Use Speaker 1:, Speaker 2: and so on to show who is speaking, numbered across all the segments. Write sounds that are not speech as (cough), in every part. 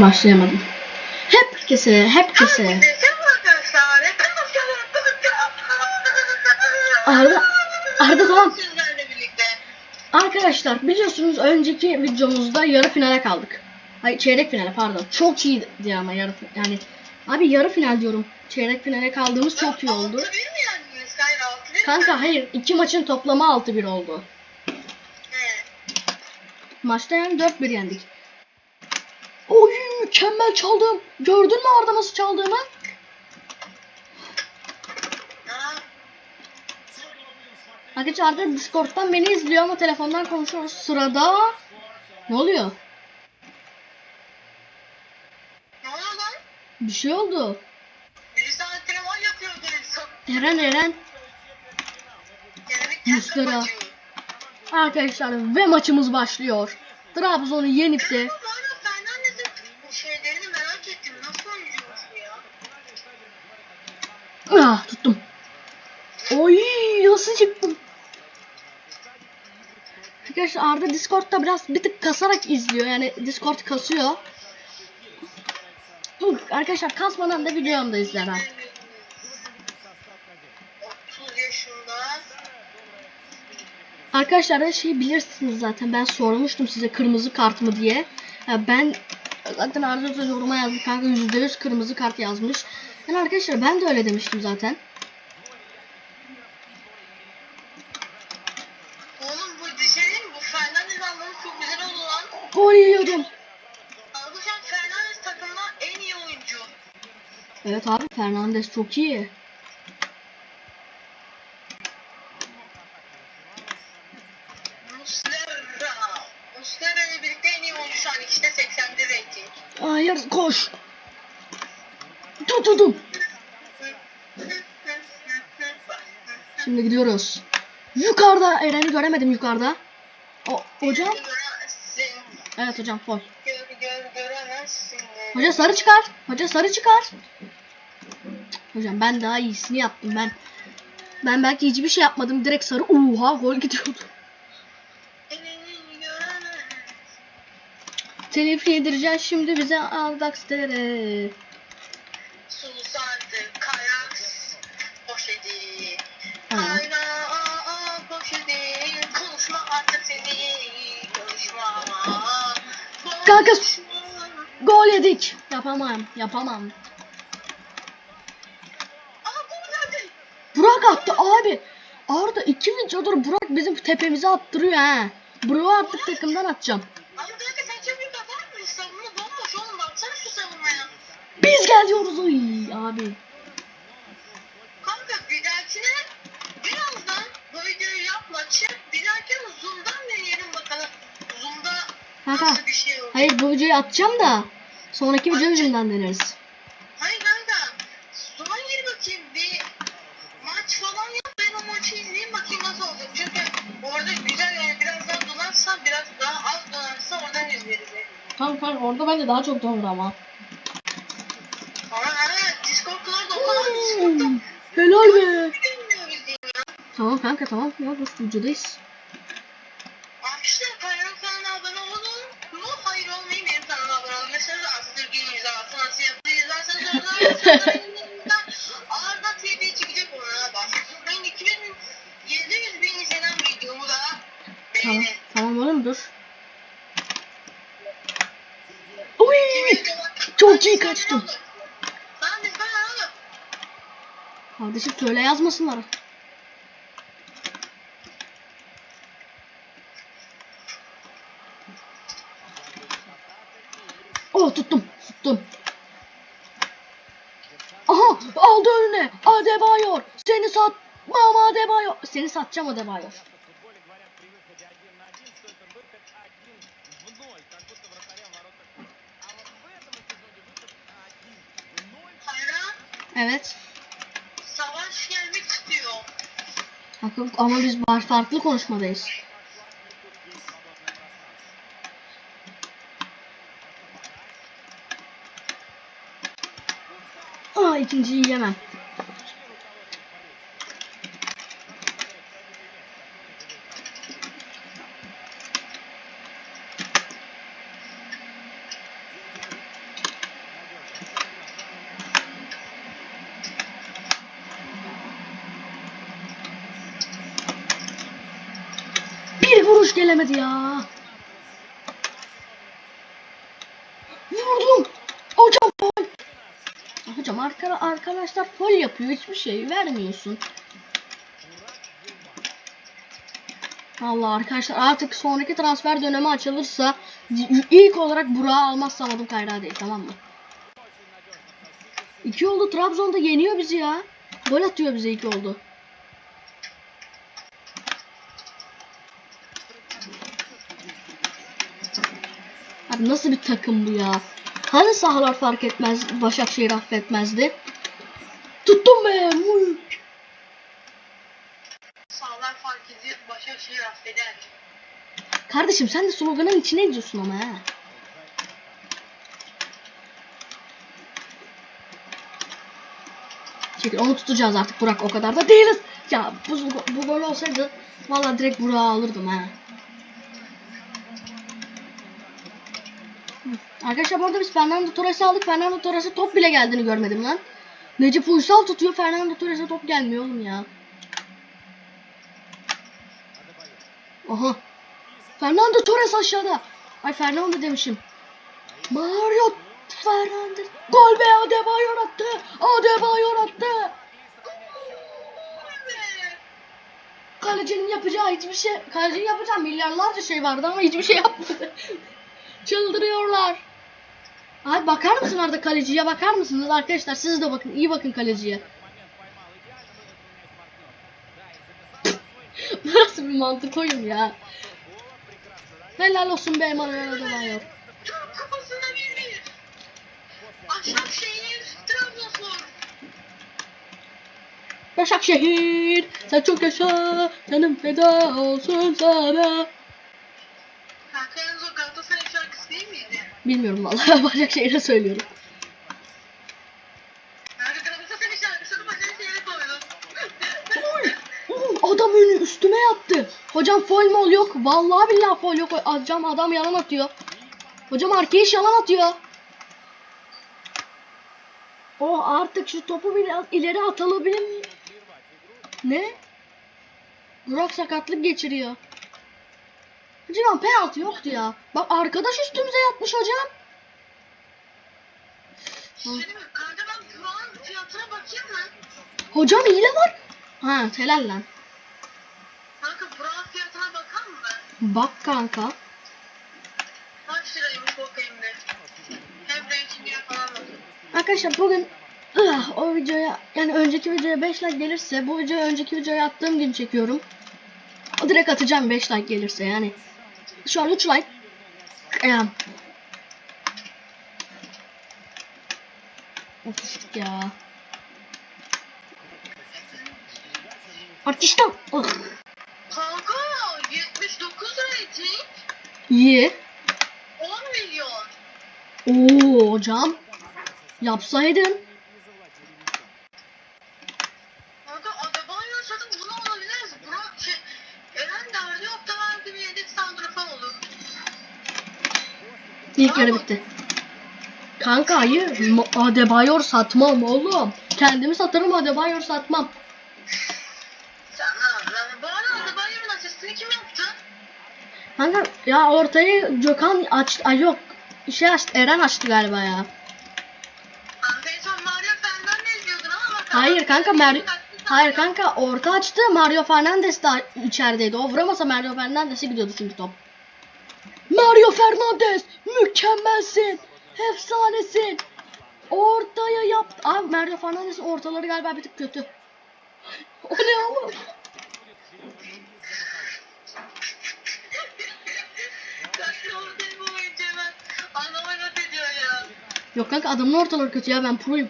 Speaker 1: Başlayamadım. Herkese, herkese. Arda, Arda tamam. Arkadaşlar biliyorsunuz önceki videomuzda yarı finale kaldık. Hayır çeyrek finale pardon. Çok iyiydi ama yarı yani abi yarı final diyorum. Çeyrek finale kaldığımız çok iyi oldu.
Speaker 2: 6-1 mi yendiniz? Hayır 6-1 mi?
Speaker 1: Kanka hayır iki maçın toplamı 6-1 oldu. Maçta yani 4-1 yendik. Mükemmel çaldım. Gördün mü Arda nasıl çaldığımı?
Speaker 2: Ha,
Speaker 1: Arkadaşlar Arda Discord'dan beni izliyor ama telefondan konuşuyoruz. Sırada ne oluyor?
Speaker 2: Ne oluyor lan?
Speaker 1: Bir şey oldu.
Speaker 2: Birisi antrenman yapıyordu en son.
Speaker 1: Eren Eren Muslera. arkadaşlar ve maçımız başlıyor. Trabzon'u yenip de
Speaker 2: Ama bu arada Fernandez'in şeylerini merak ettim. Nasıl oyuncuymuş bu ya?
Speaker 1: Ah, tuttum. Oy nasıl çıktım? Arkadaşlar Arda Discord'da biraz bir tık kasarak izliyor. Yani Discord kasıyor. Arkadaşlar kasmadan da videomda izler ha.
Speaker 2: 30 yaşında.
Speaker 1: Arkadaşlar da şey bilirsiniz zaten ben sormuştum size kırmızı kart mı diye. Ben zaten Arda da yoruma yazdı kanka %100 kırmızı kart yazmış. Yani arkadaşlar ben de öyle demiştim zaten.
Speaker 2: Oğlum bu dişenin bu Fernandez anlamı çok güzel oldu lan.
Speaker 1: Gol yiyordum.
Speaker 2: Arkadaşlar Fernandez takımda en iyi oyuncu.
Speaker 1: Evet abi Fernandes çok iyi.
Speaker 2: Muslera. Muslera ile birlikte en iyi oyuncu şu an ikisi de 81 rating.
Speaker 1: Hayır koş. Tutudum. Şimdi gidiyoruz. Yukarıda Eren'i göremedim yukarıda. O, hocam? Evet hocam foul.
Speaker 2: Gör, gör, göremezsin.
Speaker 1: Hoca sarı çıkar. Hoca sarı çıkar. Hocam ben daha iyisini yaptım ben. Ben belki hiçbir şey yapmadım. Direkt sarı. Oha gol gidiyordu. Telif yedireceğiz şimdi bize Aldax'tere.
Speaker 2: Susandı,
Speaker 1: Kanka. Gol yedik. Yapamam. Yapamam. Burak attı abi. Arda iki videodur Burak bizim tepemize attırıyor ha. Burak'ı artık takımdan atacağım. Biz geliyoruz oy abi.
Speaker 2: Kanka. şey.
Speaker 1: Hayır bu videoyu atacağım da sonraki video yüzünden deneriz.
Speaker 2: Hayır kanka. Zoom'a gir bakayım bir maç falan yap. Ben o maçı izleyeyim bakayım nasıl olacak. Çünkü orada güzel yani biraz daha donarsa biraz daha az donarsa oradan izleriz.
Speaker 1: Tamam kanka orada bence daha çok doğru ama.
Speaker 2: Ama evet Discord'lar da o kadar Discord'da
Speaker 1: Helal be. Tamam kanka tamam. Ya dur videodayız.
Speaker 2: Orada Arda TV çıkacak ona bak. Ben 2700 bin izlenen videomu da
Speaker 1: Tamam. Tamam oğlum dur. Uy! Çok iyi kaçtım.
Speaker 2: Tamam biz ben.
Speaker 1: Kardeşim söyle yazmasınlar. seni satacağım
Speaker 3: o
Speaker 2: defa.
Speaker 1: Evet.
Speaker 2: Savaş gelmek istiyor.
Speaker 1: Haklı ama biz farklı konuşmadayız. Aa ikinciyi yemem. Gelemedi ya. Vurdum. Hocam fol. Hocam arka, arkadaşlar fol yapıyor. Hiçbir şey vermiyorsun. Allah arkadaşlar artık sonraki transfer dönemi açılırsa ilk olarak Burak'ı almazsam adım kayrağı değil tamam mı? İki oldu Trabzon'da yeniyor bizi ya. Gol atıyor bize iki oldu. Nasıl bir takım bu ya? Hani sahalar fark etmez, Başakşehir affetmezdi. Tuttum be. Uy.
Speaker 2: Sağlar fark ediyor. Başakşehir affeder.
Speaker 1: Kardeşim sen de sloganın içine ediyorsun ama ha. Çekil onu tutacağız artık Burak o kadar da değiliz. Ya bu, bu gol olsaydı valla direkt Burak'ı alırdım ha. Arkadaşlar bu arada biz Fernando Torres'i aldık. Fernando Torres'e top bile geldiğini görmedim lan. Necip Uysal tutuyor. Fernando Torres'e top gelmiyor oğlum ya. Aha. Fernando Torres aşağıda. Ay Fernando demişim. Mario Fernandes. Gol be Adebayor attı. Adebayor attı. Kalecinin yapacağı hiçbir şey, kalecinin yapacağı milyarlarca şey vardı ama hiçbir şey yapmadı. (laughs) Çıldırıyorlar. Abi bakar mısın orada kaleciye bakar mısınız arkadaşlar siz de bakın iyi bakın kaleciye. (laughs) Nasıl bir mantık oyun ya. Helal olsun be Manuel Adebayor.
Speaker 2: Bir bir. Başakşehir, Trabzonspor.
Speaker 1: Başakşehir sen çok yaşa canım feda olsun sana.
Speaker 2: Kanka yalnız o Galatasaray şarkısı değil miydi?
Speaker 1: Bilmiyorum vallahi (laughs) söylüyorum.
Speaker 2: Başakşehir'e koydum.
Speaker 1: Oğlum, Adam önü üstüme yattı. Hocam foul mol yok. Vallahi billahi foul yok. Hocam adam yalan atıyor. Hocam Arkeş yalan atıyor. Oh artık şu topu biraz ileri atılabilir mi? Ne? Burak sakatlık geçiriyor. Hocam penaltı yoktu ya. Bak arkadaş üstümüze yatmış hocam.
Speaker 2: Kanka ben Burak'ın fiyatına bakayım mı?
Speaker 1: Hocam hile var. Ha helal lan.
Speaker 2: Kanka Burak'ın fiyatına bakar mı?
Speaker 1: Bak kanka.
Speaker 2: Kaç liraymış bakayım bir. Hem rankingiye falan bakayım.
Speaker 1: Arkadaşlar bugün ıh, o videoya yani önceki videoya 5 like gelirse bu videoyu önceki videoya attığım gün çekiyorum. Direkt atacağım 5 like gelirse yani. Şu an 3 like. Of düştük ya. Artistan. Ih,
Speaker 2: Kanka 79 rating.
Speaker 1: İyi.
Speaker 2: 10 milyon.
Speaker 1: Oo hocam. Yapsaydın. İlk yarı bitti. Kanka hayır. Adebayor satmam oğlum. Kendimi satarım Adebayor satmam.
Speaker 2: Lan. Bu arada Adebayor'un asistini kim yaptı?
Speaker 1: Kanka ya ortayı Gökhan açtı. Ay yok. Şey açtı. Eren açtı galiba ya. Hayır kanka Mario Hayır kanka orta açtı. Mario Fernandes de içerideydi. O vuramasa Mario Fernandes'e gidiyordu çünkü top. Mario Fernandes mükemmelsin. Efsanesin. Ortaya yaptı. Abi Mario Fernandes'in ortaları galiba bir tık kötü. o ne oğlum? Yok kanka adamın ortaları kötü ya ben proyum.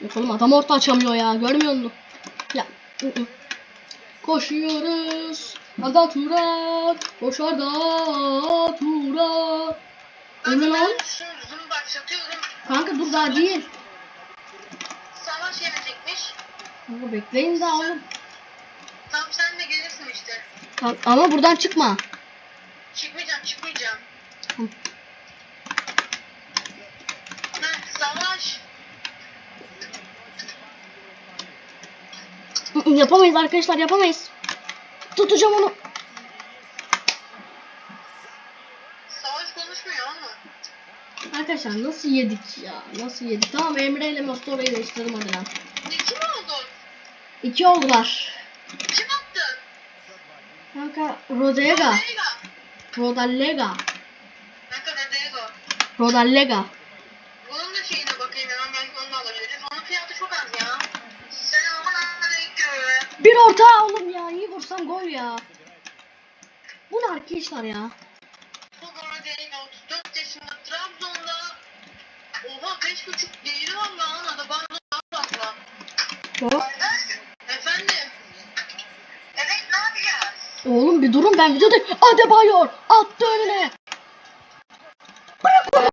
Speaker 2: Yok
Speaker 1: oğlum adam orta açamıyor ya görmüyor musun? Koşuyoruz. Ada Turat. Koşar da ne
Speaker 2: Kanka ben zoom'u başlatıyorum.
Speaker 1: Kanka dur daha değil.
Speaker 2: Savaş gelecekmiş.
Speaker 1: Kanka bekleyin daha oğlum.
Speaker 2: Tamam sen de gelirsin işte.
Speaker 1: Ama buradan çıkma.
Speaker 2: Çıkmayacağım çıkmayacağım.
Speaker 1: Hı.
Speaker 2: Heh, savaş.
Speaker 1: Yapamayız arkadaşlar yapamayız. Tutacağım onu.
Speaker 2: Savaş konuşmuyor ama.
Speaker 1: Arkadaşlar nasıl yedik ya? Nasıl yedik? Tamam Emre ile Mostora'yı değiştirdim hadi lan.
Speaker 2: Ne kim oldu?
Speaker 1: İki oldular.
Speaker 2: Kim attı?
Speaker 1: Kanka Rodega. Rodallega.
Speaker 2: Rodega.
Speaker 1: Rodallega. Bir orta oğlum ya. İyi vursam gol ya. Bu ne arkadaşlar ya?
Speaker 2: Tugay Zeyn 34 yaşında Trabzon'da Oha 5.5 değeri var lan ada bana fazla.
Speaker 1: Hop.
Speaker 2: Efendim? Evet ne yapacağız?
Speaker 1: Oğlum bir durun ben videoda. Adebayor attı önüne.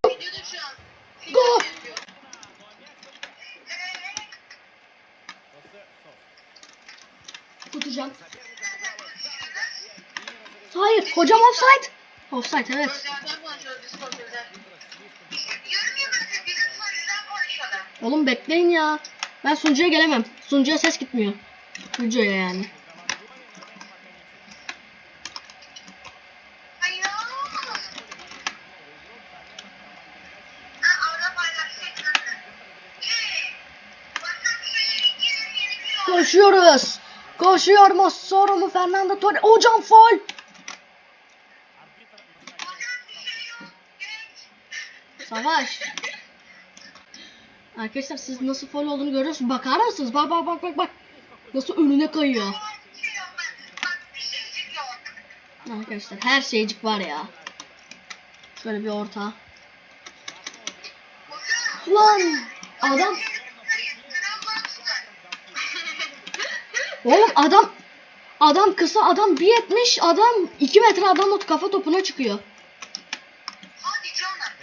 Speaker 2: Videoda şu an.
Speaker 1: Gol.
Speaker 2: yapıyor.
Speaker 1: Tutacağım. Hayır hocam offside. Offside evet. Oğlum bekleyin ya. Ben sunucuya gelemem. Sunucuya ses gitmiyor. Videoya yani. Koşuyoruz. Koşuyor Mossoro mu Fernando Torres. Hocam foul. Savaş. Arkadaşlar siz nasıl foul olduğunu görüyorsunuz. Bakar mısınız? Bak bak bak bak bak. Nasıl önüne kayıyor. Arkadaşlar her şeycik var ya. Şöyle bir orta. Lan adam Oğlum adam adam kısa adam 1.70 adam 2 metre adam kafa topuna çıkıyor.
Speaker 2: Hadi canım.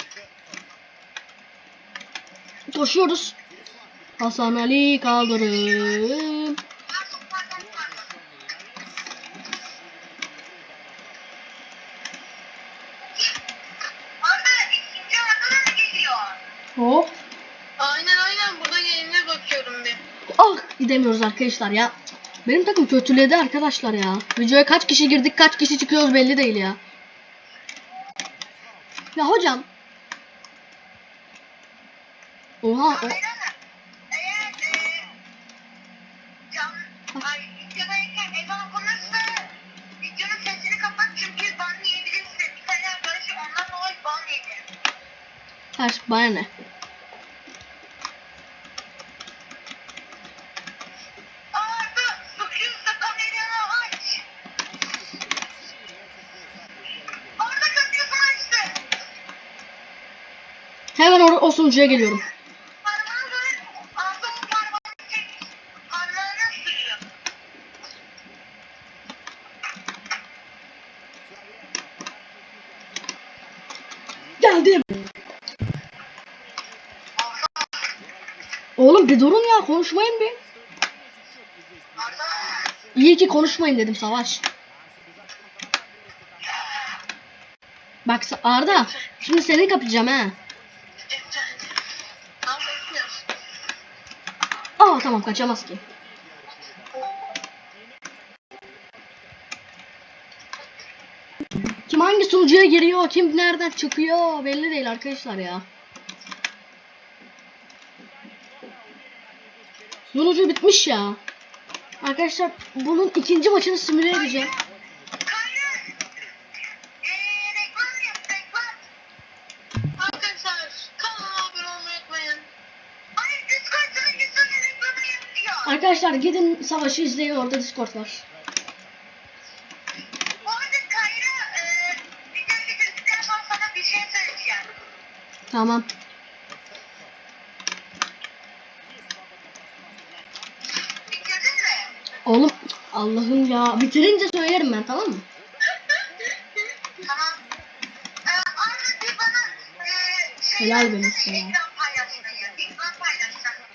Speaker 1: Koşuyoruz. Hasan Ali kaldırım. Hop.
Speaker 2: Aynen aynen burada yayına bakıyorum bir.
Speaker 1: Ah gidemiyoruz arkadaşlar ya. Benim takım kötüledi arkadaşlar ya. Videoya kaç kişi girdik kaç kişi çıkıyoruz belli değil ya. Ya hocam. Oha o,
Speaker 2: Eğer e, cam, Parmağını sürüyor.
Speaker 1: Geldim. Oğlum bir durun ya konuşmayın bir. İyi ki konuşmayın dedim Savaş. Bak Arda şimdi seni kapayacağım ha. Aa tamam kaçamaz ki. Kim hangi sunucuya giriyor, kim nereden çıkıyor belli değil arkadaşlar ya. Sunucu bitmiş ya. Arkadaşlar bunun ikinci maçını simüle edeceğim.
Speaker 2: Arkadaşlar
Speaker 1: gidin savaşı izleyin orada Discord var.
Speaker 2: Bir şey.
Speaker 1: Tamam. Oğlum Allah'ım ya bitirince söylerim ben tamam mı?
Speaker 2: tamam. Şey
Speaker 1: Helal benim sana.
Speaker 2: ekran paylaşmayı. Ekran paylaşsana.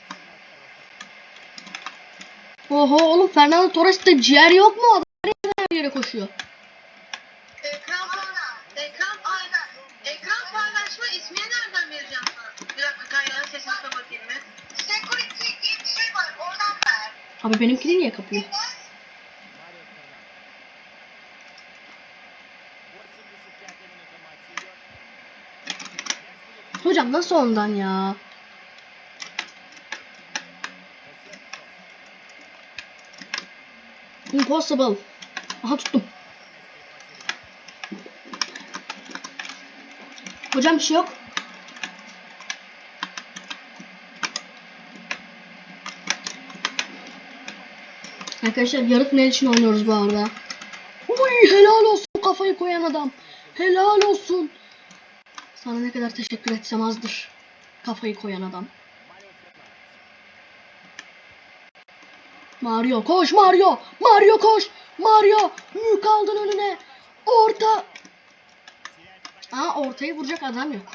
Speaker 1: Oho oğlum Fernando Torres'te ciğer yok mu? Adam her yere koşuyor.
Speaker 2: Ekran, ekran, paylaş, ekran paylaşma nereden vereceğim sana? Bir dakika kaynağın sesini kapatayım ben. Bir şey oradan ver.
Speaker 1: Abi benimkini niye kapıyor? Hocam nasıl ondan ya? Impossible. Aha tuttum. Hocam bir şey yok. Arkadaşlar yarı final için oynuyoruz bu arada. Uy helal olsun kafayı koyan adam. Helal olsun. Sana ne kadar teşekkür etsem azdır. Kafayı koyan adam. Mario koş Mario. Mario koş. Mario mük aldın önüne. Orta. Aa ortayı vuracak adam yok.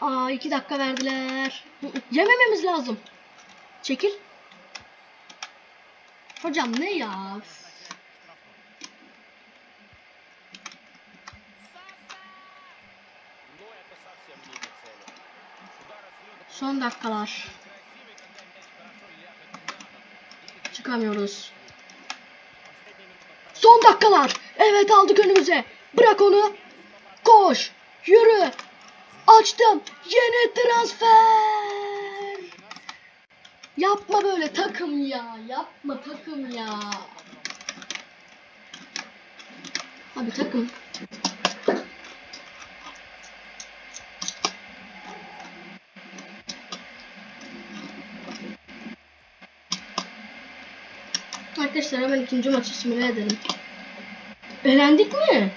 Speaker 1: Aa iki dakika verdiler. Yemememiz lazım. Çekil. Hocam ne ya? Son dakikalar. Çıkamıyoruz. Son dakikalar. Evet aldık önümüze. Bırak onu. Koş. Yürü. Açtım. Yeni transfer. Yapma böyle takım ya. Yapma takım ya. Abi takım. Arkadaşlar hemen ikinci maçı simüle edelim. Elendik mi?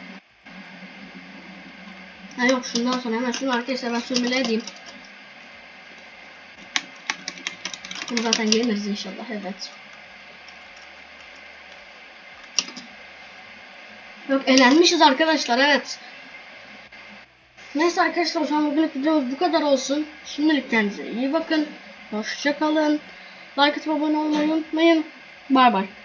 Speaker 1: Ha yok şundan sonra hemen şunu arkadaşlar ben simüle edeyim. Bunu zaten yeniriz inşallah evet. Yok elenmişiz arkadaşlar evet. Neyse arkadaşlar o zaman bugünlük videomuz bu kadar olsun. Şimdilik kendinize iyi bakın. Hoşça kalın. Like atıp abone olmayı unutmayın. Bay bay.